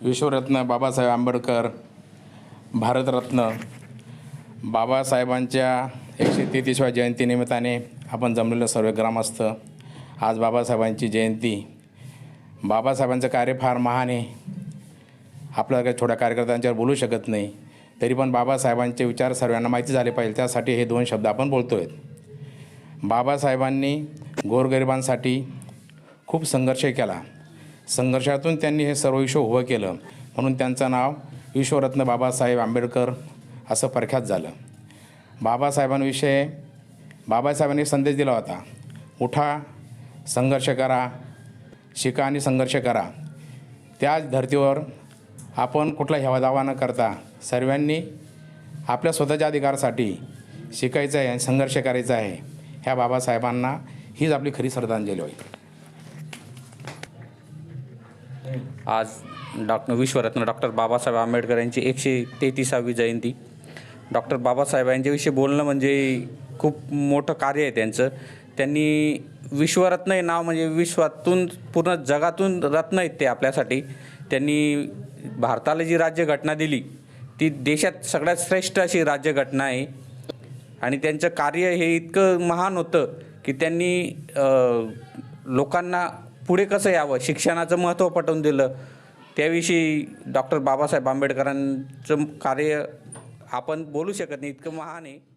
विश्वरत्न बाबासाहेब आंबेडकर भारतरत्न बाबासाहेबांच्या एकशे तेहतीसव्या जयंतीनिमित्ताने आपण जमलेलं सर्व ग्रामस्थ आज बाबासाहेबांची जयंती. बाबासाहेबांचं कार्य फार महान आहे. आपल्याला काही थोड्या कार्यकर्त्यांच्यावर बोलू शकत नाही. तरी पण बाबासाहेबांचे विचार सर्वांना माहिती झाले पाहिजे. त्यासाठी हे दोन शब्द आपण बोलतो आहेत बाबासाहेबांनी गोरगरिबांसाठी खूप संघर्ष केला. संघर्षातून त्यांनी हे सर्व विश्व उभं केलं. म्हणून त्यांचं नाव विश्वरत्न बाबासाहेब आंबेडकर असं प्रख्यात झालं. बाबासाहेबांविषयी बाबासाहेबांनी संदेश दिला होता उठा संघर्ष करा शिका आणि संघर्ष करा. त्याच धर्तीवर आपण कुठला हेवा दावा न करता? सर्वांनी आपल्या स्वतःच्या अधिकारासाठी शिकायचं आहे आणि संघर्ष करायचा आहे. ह्या बाबासाहेबांना हीच आपली खरी श्रद्धांजली होईल आज डॉक्टर विश्वरत्न डॉक्टर बाबासाहेब आंबेडकर यांची एकशे तेहतीसावी जयंती. डॉक्टर बाबासाहेब यांच्याविषयी बोलणं म्हणजे खूप मोठं कार्य आहे त्यांचं. त्यांनी विश्वरत्न हे नाव म्हणजे विश्वातून पूर्ण जगातून रत्न आहेत ते आपल्यासाठी. त्यांनी भारताला जी राज्यघटना दिली ती देशात सगळ्यात श्रेष्ठ अशी राज्यघटना आहे. आणि त्यांचं कार्य हे इतकं महान होतं की त्यांनी लोकांना पुढे कसं यावं? शिक्षणाचं महत्त्व पटवून दिलं. त्याविषयी डॉक्टर बाबासाहेब आंबेडकरांचं कार्य आपण बोलू शकत नाही. इतकं महान आहे.